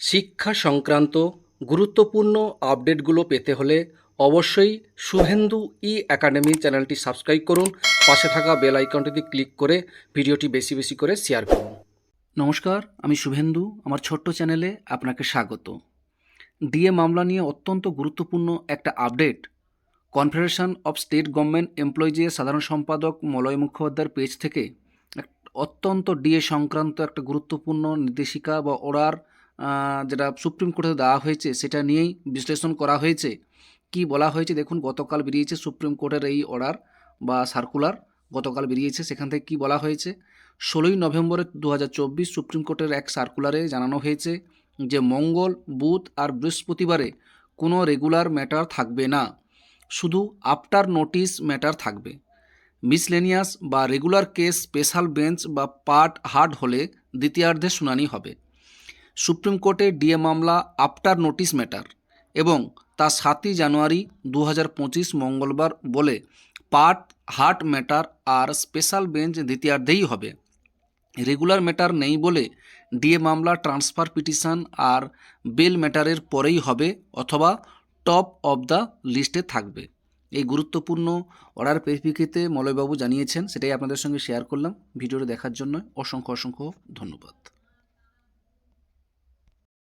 শিক্ষা সংক্রান্ত গুরুত্বপূর্ণ আপডেটগুলো পেতে হলে অবশ্যই শুভেন্দু ই একাডেমি চ্যানেলটি সাবস্ক্রাইব করুন। পাশে থাকা বেল আইকনটিতে ক্লিক করে ভিডিওটি বেশি বেশি করে শেয়ার করুন। নমস্কার, আমি শুভেন্দু, আমার ছোট্ট চ্যানেলে আপনাকে স্বাগত। ডিএ মামলা নিয়ে অত্যন্ত গুরুত্বপূর্ণ একটা update. Confederation of state government এমপ্লয়িজের সাধারণ সম্পাদক মলয় মুখোপাধ্যায়ের পেজ থেকে অত্যন্ত ডিএ সংক্রান্ত একটা গুরুত্বপূর্ণ নির্দেশিকা বা অর্ডার যেটা সুপ্রিম কোর্টে দেওয়া হয়েছে, সেটা নিয়েই বিশ্লেষণ করা হয়েছে। কি বলা হয়েছে দেখুন, গতকাল বেরিয়েছে সুপ্রিম কোর্টের এই অর্ডার বা সার্কুলার গতকাল বেরিয়েছে, সেখান থেকে কি বলা হয়েছে? ষোলোই নভেম্বরের দু সুপ্রিম কোর্টের এক সার্কুলারে জানানো হয়েছে যে মঙ্গল, বুধ আর বৃহস্পতিবারে কোনো রেগুলার ম্যাটার থাকবে না। শুধু আফটার নোটিশ ম্যাটার থাকবে। মিসলেনিয়াস বা রেগুলার কেস স্পেশাল বেঞ্চ বা পার্ট হার্ড হলে দ্বিতীয়ার্ধে শুনানি হবে। সুপ্রিম কোর্টে ডিএ মামলা আফটার নোটিশ ম্যাটার এবং তা সাতই জানুয়ারি দু হাজার পঁচিশ মঙ্গলবার বলে পার্ট হার্ট ম্যাটার আর স্পেশাল বেঞ্চ দ্বিতীয়ার্ধেই হবে। রেগুলার ম্যাটার নেই বলে ডিএ মামলা ট্রান্সফার পিটিশন আর বেল ম্যাটারের পরেই হবে অথবা টপ অফ দ্য লিস্টে থাকবে। এই গুরুত্বপূর্ণ অর্ডার পরিপ্রেক্ষিতে মলয়বাবু জানিয়েছেন, সেটাই আপনাদের সঙ্গে শেয়ার করলাম। ভিডিওটি দেখার জন্য অসংখ্য অসংখ্য ধন্যবাদ।